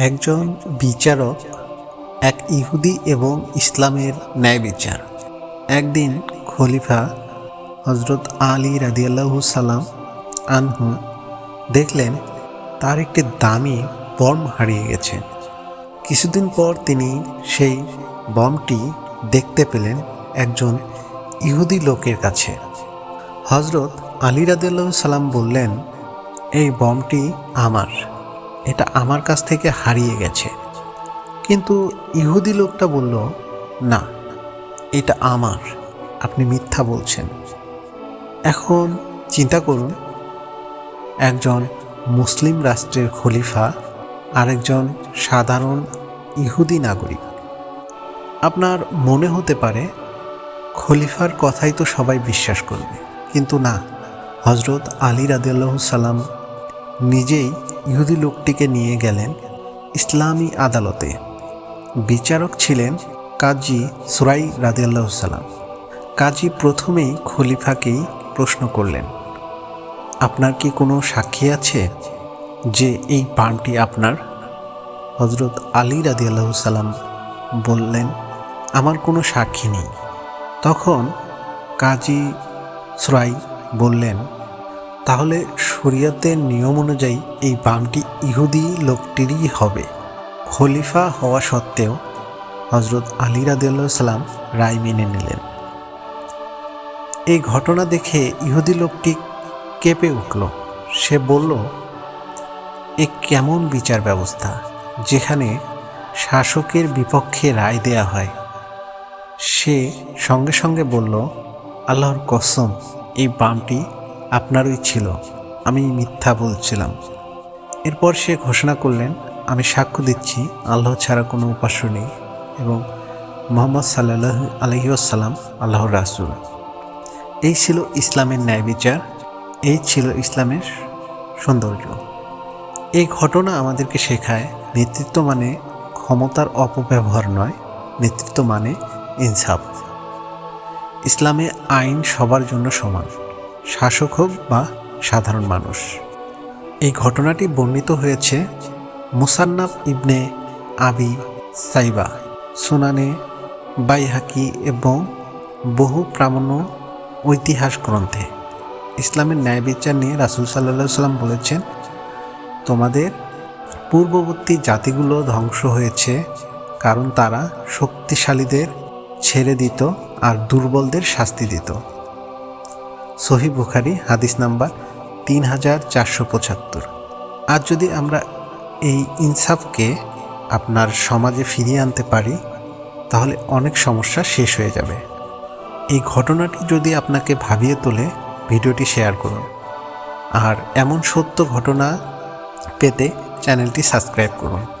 একজন বিচারক, এক ইহুদি এবং ইসলামের ন্যায় বিচার। একদিন খলিফা হজরত আলী রাদিয়াল্লাহু সালাম আনহু দেখলেন, তার একটি দামি বম হারিয়ে গেছে। কিছুদিন পর তিনি সেই বমটি দেখতে পেলেন একজন ইহুদি লোকের কাছে। হজরত আলী রাদিয়াল্লাহু সালাম বললেন, এই বমটি আমার। এটা আমার কাছ থেকে হারিয়ে গেছে। কিন্তু ইহুদি লোকটা বলল, না, এটা আমার। আপনি মিথ্যা বলছেন। এখন চিন্তা করুন। একজন মুসলিম রাষ্ট্রের খলিফা, আরেকজন সাধারণ ইহুদি নাগরিক। আপনার মনে হতে পারে, খলিফার কথাই তো সবাই বিশ্বাস করবে। কিন্তু না হজরত আলী রাদিয়াল্লাহু সালাম নিজেই ইহুদি লোকটিকে নিয়ে গেলেন ইসলামী আদালতে। বিচারক ছিলেন কাজী সুরাই রাদিয়াল্লাহু সালাম। কাজী প্রথমেই খলিফাকেই প্রশ্ন করলেন, আপনার কি কোনো সাক্ষী আছে যে এই পানটি আপনার? হজরত আলী রাদিয়াল্লাহু সালাম বললেন, আমার কোনো সাক্ষী নেই। তখন কাজী সুরাই বললেন তাহলে শরীয়তের নিয়ম অনুযায়ী এই বামটি ইহুদি লোকটিরই হবে। খলিফা হওয়া সত্ত্বেও হজরত আলী রাদিয়াল্লাহু সালাম রায় মেনে নিলেন। এই ঘটনা দেখে ইহুদি লোকটি কেঁপে উঠল। সে বলল, এ কেমন বিচার ব্যবস্থা, যেখানে শাসকের বিপক্ষে রায় দেয়া হয়? সে সঙ্গে সঙ্গে বলল, আল্লাহর কসম, এই বামটি আপনারই ছিল। আমি মিথ্যা বলছিলাম। এরপর সে ঘোষণা করলেন, আমি সাক্ষ্য দিচ্ছি, আল্লাহ ছাড়া কোনো উপাস্য নেই এবং মোহাম্মদ সাল্লাহ আলহিউসাল্লাম আল্লাহর রাসুল। এই ছিল ইসলামের ন্যায় বিচার, এই ছিল ইসলামের সৌন্দর্য। এই ঘটনা আমাদেরকে শেখায়, নেতৃত্ব মানে ক্ষমতার অপব্যবহার নয়, নেতৃত্ব মানে ইনসাফ। ইসলামে আইন সবার জন্য সমান। শাসক হোক বা সাধারণ মানুষ। এই ঘটনাটি বর্ণিত হয়েছে মুসান্নাফ ইবনে আবি সাইবা সুনানে বাইহাকি এবং বহু প্রামাণ্য ঐতিহাস গ্রন্থে। ইসলামের ন্যায় বিচার নিয়ে রাসুল সাল্লাহ সাল্লাম বলেছেন, তোমাদের পূর্ববর্তী জাতিগুলো ধ্বংস হয়েছে কারণ তারা শক্তিশালীদের ছেড়ে দিত আর দুর্বলদের শাস্তি দিত। সহি বুখারি, হাদিস নাম্বার তিন হাজার চারশো পঁচাত্তর। আর যদি আমরা এই ইনসাফকে আপনার সমাজে ফিরিয়ে আনতে পারি, তাহলে অনেক সমস্যা শেষ হয়ে যাবে। এই ঘটনাটি যদি আপনাকে ভাবিয়ে তোলে, ভিডিওটি শেয়ার করুন। আর এমন সত্য ঘটনা পেতে চ্যানেলটি সাবস্ক্রাইব করুন।